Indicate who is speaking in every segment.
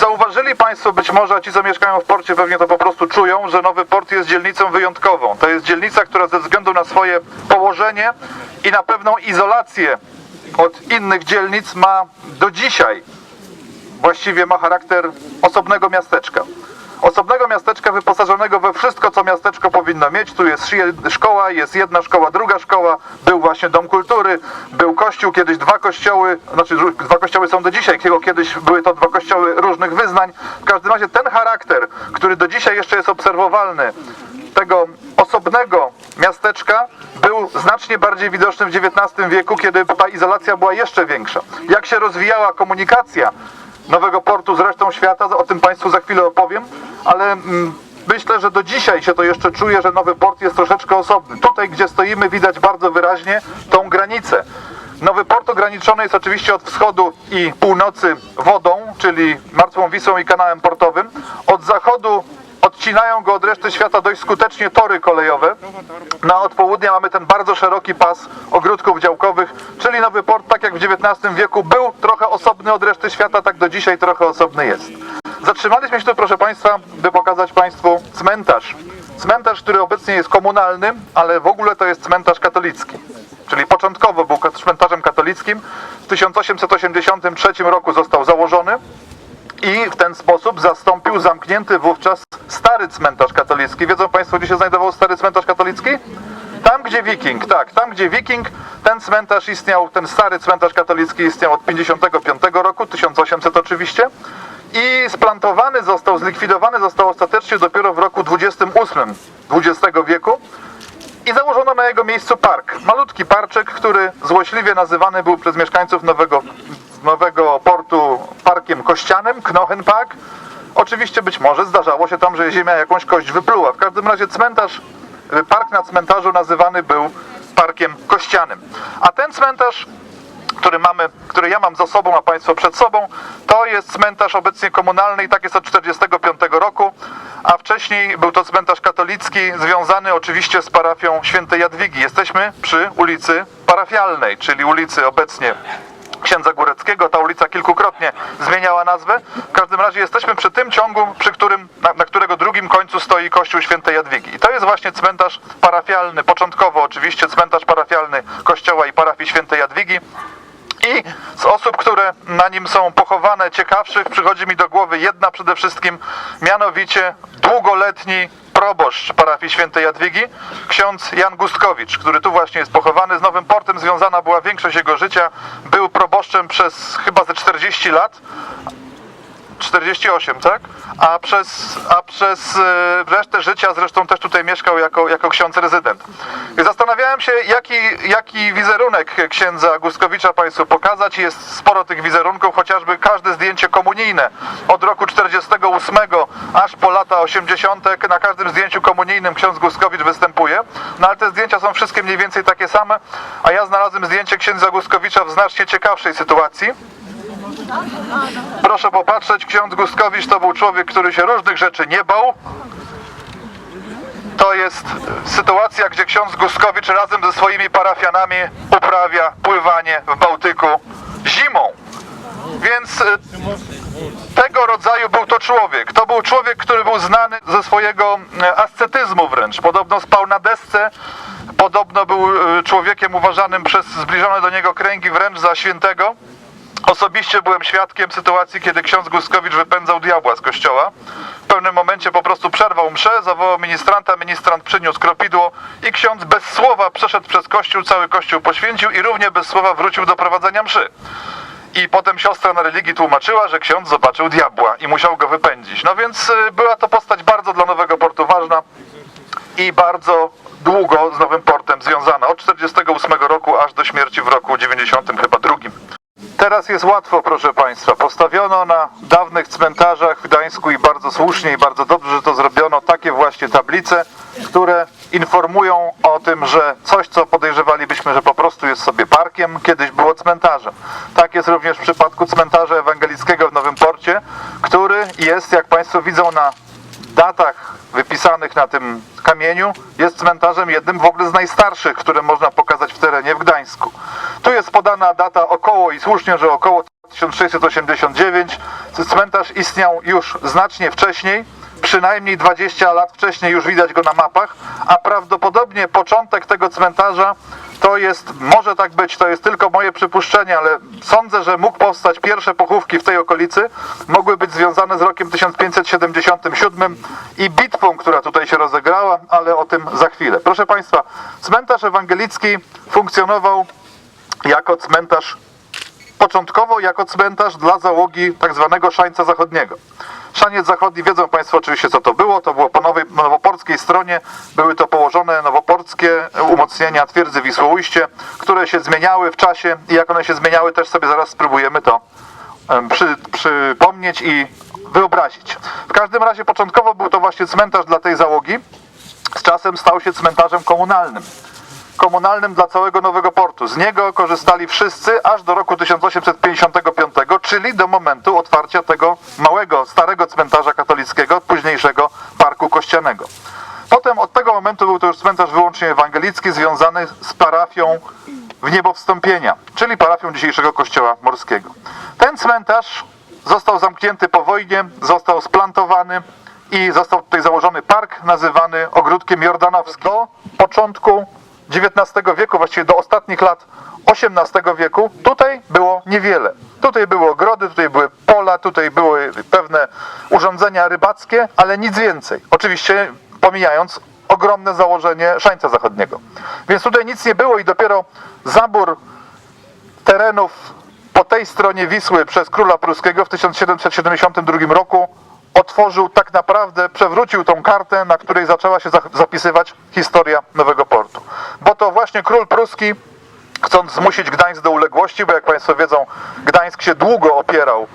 Speaker 1: Zauważyli Państwo być może, ci co mieszkają w porcie pewnie to po prostu czują, że Nowy Port jest dzielnicą wyjątkową. To jest dzielnica, która ze względu na swoje położenie i na pewną izolację od innych dzielnic ma do dzisiaj właściwie ma charakter osobnego miasteczka. Osobnego miasteczka wyposażonego we wszystko, co miasteczko powinno mieć. Tu jest szkoła, jest jedna szkoła, druga szkoła, był właśnie dom kultury, był kościół, kiedyś dwa kościoły, znaczy dwa kościoły są do dzisiaj, kiedyś były to dwa kościoły różnych wyznań. W każdym razie ten charakter, który do dzisiaj jeszcze jest obserwowalny, tego osobnego miasteczka był znacznie bardziej widoczny w XIX wieku, kiedy ta izolacja była jeszcze większa. Jak się rozwijała komunikacja Nowego Portu z resztą świata, o tym Państwu za chwilę opowiem, ale mm, myślę, że do dzisiaj się to jeszcze czuje, że Nowy Port jest troszeczkę osobny. Tutaj, gdzie stoimy, widać bardzo wyraźnie tą granicę. Nowy Port ograniczony jest oczywiście od wschodu i północy wodą, czyli Martwą Wisłą i kanałem portowym. Od zachodu odcinają go od reszty świata dość skutecznie tory kolejowe. Na od południa mamy ten bardzo szeroki pas ogródków działkowych, czyli Nowy Port, tak jak w XIX wieku, był trochę osobny od reszty świata, tak do dzisiaj trochę osobny jest. Zatrzymaliśmy się tu, proszę Państwa, by pokazać Państwu cmentarz. Cmentarz, który obecnie jest komunalny, ale w ogóle to jest cmentarz katolicki. Czyli początkowo był cmentarzem katolickim. W 1883 roku został założony i w ten sposób zastąpił zamknięty wówczas stary cmentarz katolicki. Wiedzą Państwo, gdzie się znajdował stary cmentarz katolicki? Tam, gdzie Wiking, tak, tam, gdzie Wiking, ten cmentarz istniał, ten stary cmentarz katolicki istniał od 55 roku, 1800 oczywiście, i splantowany został, zlikwidowany został ostatecznie dopiero w roku 28 XX wieku, i założono na jego miejscu park. Malutki parczek, który złośliwie nazywany był przez mieszkańców Nowego, nowego Portu parkiem kościanym, Knochenpark. Oczywiście być może zdarzało się tam, że ziemia jakąś kość wypluła. W każdym razie cmentarz, y, park na cmentarzu nazywany był parkiem kościanym. A ten cmentarz który mamy, który ja mam za sobą, a Państwo przed sobą, to jest cmentarz obecnie komunalny i tak jest od 1945 roku, a wcześniej był to cmentarz katolicki, związany oczywiście z parafią świętej Jadwigi. Jesteśmy przy ulicy parafialnej, czyli ulicy obecnie księdza Góreckiego. Ta ulica kilkukrotnie zmieniała nazwę. W każdym razie jesteśmy przy tym ciągu, przy którym, na, na którego drugim końcu stoi kościół świętej Jadwigi. I to jest właśnie cmentarz parafialny, początkowo oczywiście cmentarz parafialny kościoła i parafii świętej Jadwigi. Osób, które na nim są pochowane, ciekawszych, przychodzi mi do głowy jedna przede wszystkim, mianowicie długoletni proboszcz parafii świętej Jadwigi, ksiądz Jan Gustkowicz, który tu właśnie jest pochowany. Z Nowym Portem związana była większość jego życia. Był proboszczem przez chyba ze 40 lat. 48, tak? A przez, a przez e, resztę życia zresztą też tutaj mieszkał jako, jako ksiądz rezydent. I Zastanawiałem się, jaki, jaki wizerunek księdza Gustkowicza Państwu pokazać. Jest sporo tych wizerunków, chociażby każde zdjęcie komunijne od roku 48 aż po lata 80. Na każdym zdjęciu komunijnym ksiądz Gustkowicz występuje. No ale te zdjęcia są wszystkie mniej więcej takie same, a ja znalazłem zdjęcie księdza Gustkowicza w znacznie ciekawszej sytuacji. Proszę popatrzeć, ksiądz Gustkowicz to był człowiek, który się różnych rzeczy nie bał. To jest sytuacja, gdzie ksiądz Gustkowicz razem ze swoimi parafianami uprawia pływanie w Bałtyku zimą. Więc y, tego rodzaju był to człowiek. To był człowiek, który był znany ze swojego e, ascetyzmu wręcz. Podobno spał na desce, podobno był e, człowiekiem uważanym przez zbliżone do niego kręgi wręcz za świętego. Osobiście byłem świadkiem sytuacji, kiedy ksiądz Guskowicz wypędzał diabła z kościoła. W pewnym momencie po prostu przerwał mszę, zawołał ministranta, ministrant przyniósł kropidło i ksiądz bez słowa przeszedł przez kościół, cały kościół poświęcił i równie bez słowa wrócił do prowadzenia mszy. I potem siostra na religii tłumaczyła, że ksiądz zobaczył diabła i musiał go wypędzić. No więc y, była to postać bardzo dla Nowego Portu ważna i bardzo długo z Nowym Portem związana. Od 48 roku aż do śmierci w roku 90 chyba drugim. Teraz jest łatwo, proszę Państwa. Postawiono na dawnych cmentarzach w Gdańsku i bardzo słusznie i bardzo dobrze, że to zrobiono, takie właśnie tablice, które informują o tym, że coś, co podejrzewalibyśmy, że po prostu jest sobie parkiem, kiedyś było cmentarzem. Tak jest również w przypadku cmentarza ewangelickiego w Nowym Porcie, który jest, jak Państwo widzą na datach wypisanych na tym kamieniu jest cmentarzem jednym w ogóle z najstarszych, które można pokazać w terenie w Gdańsku. Tu jest podana data około i słusznie, że około 1689. Cmentarz istniał już znacznie wcześniej, przynajmniej 20 lat wcześniej już widać go na mapach, a prawdopodobnie początek tego cmentarza to jest, może tak być, to jest tylko moje przypuszczenie, ale sądzę, że mógł powstać pierwsze pochówki w tej okolicy, mogły być związane z rokiem 1577 i bitwą, która tutaj się rozegrała, ale o tym za chwilę. Proszę Państwa, cmentarz ewangelicki funkcjonował jako cmentarz początkowo jako cmentarz dla załogi tak zwanego szańca zachodniego. Szaniec zachodni, wiedzą Państwo oczywiście co to było, to było po nowej, nowoporskiej stronie, były to położone nowoporckie umocnienia twierdzy Wisłoujście, które się zmieniały w czasie i jak one się zmieniały też sobie zaraz spróbujemy to przy, przypomnieć i wyobrazić. W każdym razie początkowo był to właśnie cmentarz dla tej załogi, z czasem stał się cmentarzem komunalnym komunalnym dla całego Nowego Portu. Z niego korzystali wszyscy aż do roku 1855, czyli do momentu otwarcia tego małego, starego cmentarza katolickiego, późniejszego parku kościanego. Potem od tego momentu był to już cmentarz wyłącznie ewangelicki, związany z parafią w niebo wstąpienia, czyli parafią dzisiejszego kościoła morskiego. Ten cmentarz został zamknięty po wojnie, został splantowany i został tutaj założony park nazywany ogródkiem jordanowskim. Do początku XIX wieku, właściwie do ostatnich lat XVIII wieku, tutaj było niewiele. Tutaj były ogrody, tutaj były pola, tutaj były pewne urządzenia rybackie, ale nic więcej. Oczywiście pomijając ogromne założenie szańca zachodniego. Więc tutaj nic nie było i dopiero zabór terenów po tej stronie Wisły przez króla pruskiego w 1772 roku otworzył tak naprawdę, przewrócił tą kartę, na której zaczęła się zapisywać historia Nowego Portu. Bo to właśnie król pruski, chcąc zmusić Gdańsk do uległości, bo jak Państwo wiedzą, Gdańsk się długo opierał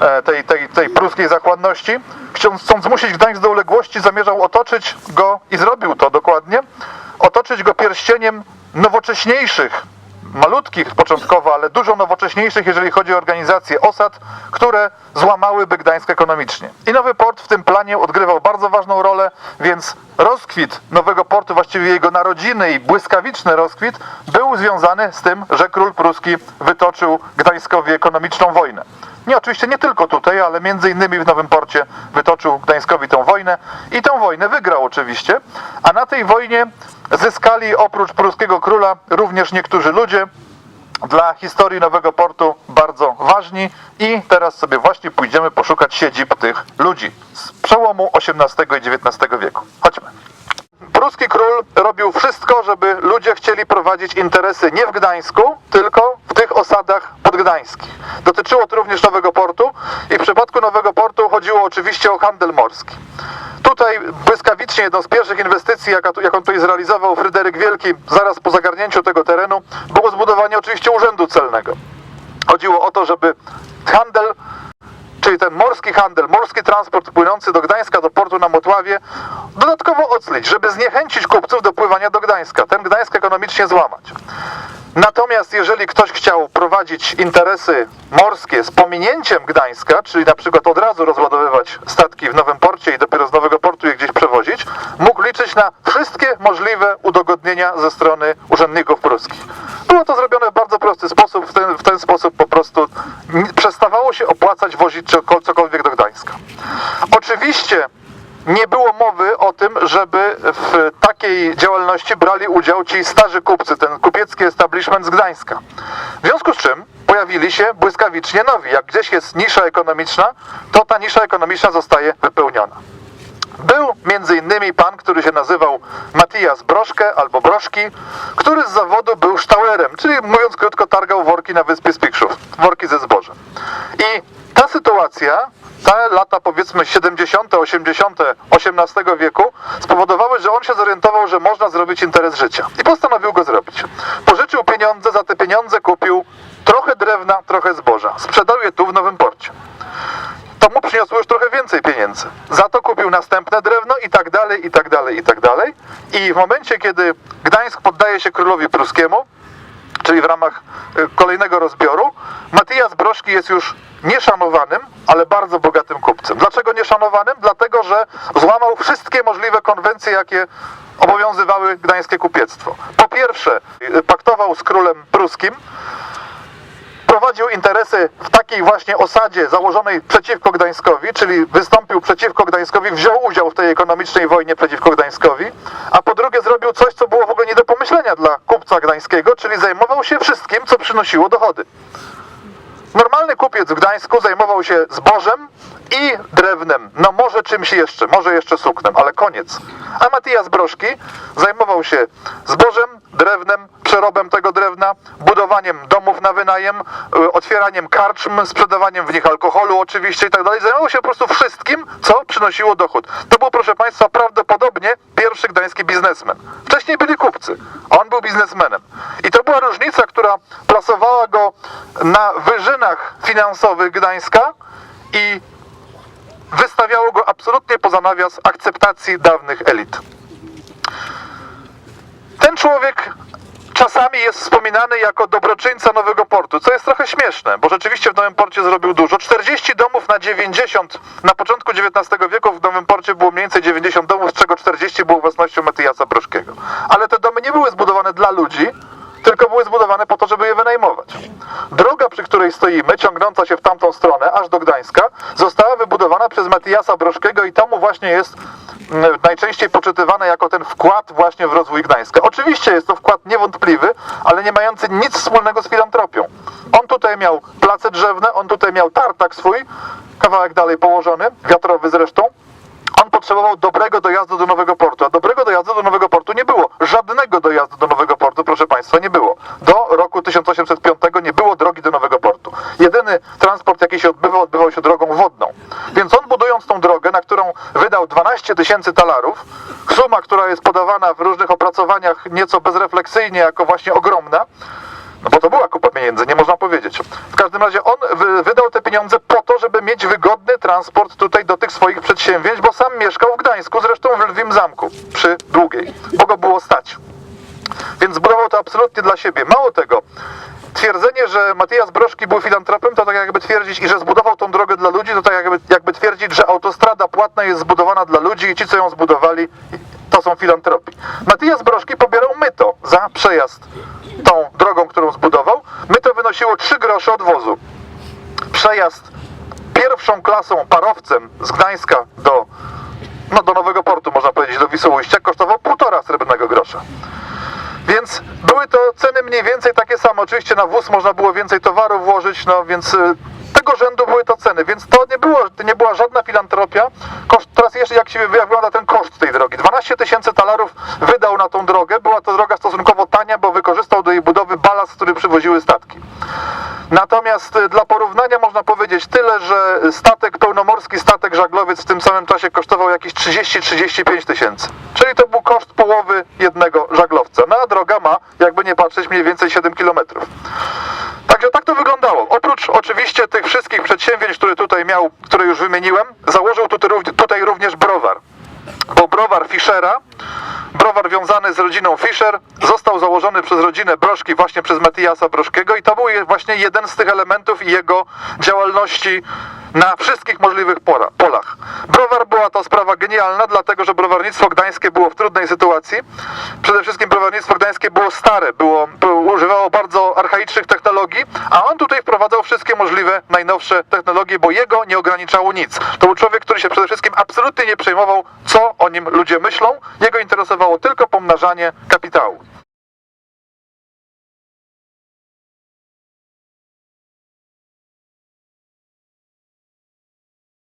Speaker 1: e, tej, tej, tej pruskiej zachłanności, chcąc, chcąc zmusić Gdańsk do uległości, zamierzał otoczyć go, i zrobił to dokładnie, otoczyć go pierścieniem nowocześniejszych malutkich początkowo, ale dużo nowocześniejszych, jeżeli chodzi o organizację osad, które złamałyby Gdańsk ekonomicznie. I Nowy Port w tym planie odgrywał bardzo ważną rolę, więc rozkwit Nowego Portu, właściwie jego narodziny i błyskawiczny rozkwit był związany z tym, że król pruski wytoczył Gdańskowi ekonomiczną wojnę. Nie, oczywiście nie tylko tutaj, ale między innymi w Nowym Porcie wytoczył Gdańskowi tę wojnę i tę wojnę wygrał oczywiście, a na tej wojnie zyskali oprócz pruskiego króla również niektórzy ludzie, dla historii Nowego Portu bardzo ważni i teraz sobie właśnie pójdziemy poszukać siedzib tych ludzi z przełomu XVIII i XIX wieku. Chodźmy. Pruski król robił wszystko, żeby ludzie chcieli prowadzić interesy nie w Gdańsku, tylko w tych osadach podgdańskich. Dotyczyło to również Nowego Portu i w przypadku Nowego Portu chodziło oczywiście o handel morski. Błyskawicznie jedną z pierwszych inwestycji, jaka tu, jaką tutaj zrealizował Fryderyk Wielki zaraz po zagarnięciu tego terenu, było zbudowanie oczywiście urzędu celnego. Chodziło o to, żeby handel czyli ten morski handel, morski transport płynący do Gdańska, do portu na Motławie, dodatkowo oclić, żeby zniechęcić kupców do pływania do Gdańska, ten Gdańsk ekonomicznie złamać. Natomiast jeżeli ktoś chciał prowadzić interesy morskie z pominięciem Gdańska, czyli na przykład od razu rozładowywać statki w Nowym Porcie i dopiero z Nowego Portu je gdzieś przewozić, mógł liczyć na wszystkie możliwe udogodnienia ze strony urzędników pruskich. Było to zrobione w bardzo prosty sposób, w ten, w ten sposób po prostu przestawało się opłacać wozić cokolwiek do Gdańska. Oczywiście nie było mowy o tym, żeby w takiej działalności brali udział ci starzy kupcy, ten kupiecki establishment z Gdańska. W związku z czym pojawili się błyskawicznie nowi. Jak gdzieś jest nisza ekonomiczna, to ta nisza ekonomiczna zostaje wypełniona. Był między innymi pan, który się nazywał Matijas Broszke albo Broszki, który z zawodu był sztauerem, czyli mówiąc krótko targał worki na wyspie Spikszów, worki ze zbożem. I ta sytuacja, te lata powiedzmy 70., 80. XVIII wieku spowodowały, że on się zorientował, że można zrobić interes życia i postanowił go zrobić. Pożyczył pieniądze, za te pieniądze kupił trochę drewna, trochę zboża. Sprzedał je tu w Nowym Porcie to mu przyniosło już trochę więcej pieniędzy. Za to kupił następne drewno i tak dalej, i tak dalej, i tak dalej. I w momencie, kiedy Gdańsk poddaje się królowi pruskiemu, czyli w ramach y, kolejnego rozbioru, Matijas Broszki jest już nieszanowanym, ale bardzo bogatym kupcem. Dlaczego nieszanowanym? Dlatego, że złamał wszystkie możliwe konwencje, jakie obowiązywały gdańskie kupiectwo. Po pierwsze, y, paktował z królem pruskim, prowadził interesy w takiej właśnie osadzie założonej przeciwko Gdańskowi, czyli wystąpił przeciwko Gdańskowi, wziął udział w tej ekonomicznej wojnie przeciwko Gdańskowi, a po drugie zrobił coś, co było w ogóle pomyślenia dla kupca gdańskiego, czyli zajmował się wszystkim, co przynosiło dochody. Normalny kupiec w Gdańsku zajmował się zbożem i drewnem. No może czymś jeszcze, może jeszcze suknem, ale koniec. A Matijas Broszki zajmował się zbożem, drewnem, przerobem tego drewna, budowaniem domów na wynajem, y, otwieraniem karczm, sprzedawaniem w nich alkoholu oczywiście i tak dalej. Zajmował się po prostu wszystkim, co przynosiło dochód. To był, proszę Państwa, prawdopodobnie pierwszy gdański biznesmen. Wcześniej byli kupcy, a on był biznesmenem. I to była różnica, która plasowała go na wyżynach finansowych Gdańska i wystawiało go absolutnie poza nawias akceptacji dawnych elit. Ten człowiek czasami jest wspominany jako dobroczyńca Nowego Portu, co jest trochę śmieszne, bo rzeczywiście w Nowym Porcie zrobił dużo. 40 domów na 90, na początku XIX wieku w Nowym Porcie było mniej więcej 90 domów, z czego 40 było własnością Matyjasa Broszkiego. Ale te domy nie były zbudowane dla ludzi, tylko były zbudowane po to, żeby je wynajmować. Droga, przy której stoimy, ciągnąca się w tamtą stronę, aż do Gdańska, została wybudowana przez Matijasa Broszkiego i to mu właśnie jest mm, najczęściej poczytywane jako ten wkład właśnie w rozwój Gdańska. Oczywiście jest to wkład niewątpliwy, ale nie mający nic wspólnego z filantropią. On tutaj miał place drzewne, on tutaj miał tartak swój, kawałek dalej położony, wiatrowy zresztą, potrzebował dobrego dojazdu do Nowego Portu, a dobrego dojazdu do Nowego Portu nie było. Żadnego dojazdu do Nowego Portu, proszę Państwa, nie było. Do roku 1805 nie było drogi do Nowego Portu. Jedyny transport, jaki się odbywał, odbywał się drogą wodną. Więc on budując tą drogę, na którą wydał 12 tysięcy talarów, suma, która jest podawana w różnych opracowaniach nieco bezrefleksyjnie jako właśnie ogromna, no bo to była kupa pieniędzy, nie można powiedzieć. W każdym razie on wy, wydał te pieniądze po to, żeby mieć wygodny transport tutaj do tych swoich przedsięwzięć, bo sam mieszkał w Gdańsku, zresztą w Lwim Zamku, przy Długiej, bo go było stać. Więc zbudował to absolutnie dla siebie. Mało tego, twierdzenie, że Matijas Broszki był filantropem, to tak jakby twierdzić, i że zbudował tą drogę dla ludzi, to tak jakby, jakby twierdzić, że autostrada płatna jest zbudowana dla ludzi i ci, co ją zbudowali, to są filantropi. Matijas Broszki pobierał myto za przejazd tą drogą, którą zbudował. Myto wynosiło 3 grosze od wozu. Przejazd pierwszą klasą parowcem z Gdańska do, no, do Nowego Portu, można powiedzieć, do Wisłoujścia, kosztował półtora srebrnego grosza. Więc były to ceny mniej więcej takie same. Oczywiście na wóz można było więcej towaru włożyć, no więc y, tego rzędu były to ceny, więc to nie, było, to nie była żadna filantropia. Koszt, teraz jeszcze jak się wygląda ten koszt tej drogi. 12 tysięcy talarów wydał na tą drogę. Była to droga stosunkowo tania, bo wykorzystał do jej budowy balast, który przywoziły statki. Natomiast y, dla porównania można powiedzieć tyle, że statek, pełnomorski statek żaglowiec w tym samym czasie kosztował jakieś 30-35 tysięcy. Czyli to był koszt połowy jednego żaglowca. No a droga ma, jakby nie patrzeć, mniej więcej 7 kilometrów. Także tak to wyglądało. Oprócz oczywiście tych wszystkich przedsięwzięć, które tutaj miał, które już wymieniłem, założył tutaj, rów- tutaj również browar. Bo browar Fischera, browar wiązany z rodziną Fischer, rodzinę Broszki właśnie przez Matijasa Broszkiego i to był właśnie jeden z tych elementów jego działalności na wszystkich możliwych pora, polach. Browar była to sprawa genialna, dlatego że browarnictwo gdańskie było w trudnej sytuacji. Przede wszystkim browarnictwo gdańskie było stare, było, używało bardzo archaicznych technologii, a on tutaj wprowadzał wszystkie możliwe najnowsze technologie, bo jego nie ograniczało nic. To był człowiek, który się przede wszystkim absolutnie nie przejmował, co o nim ludzie myślą. Jego interesowało tylko pomnażanie kapitału.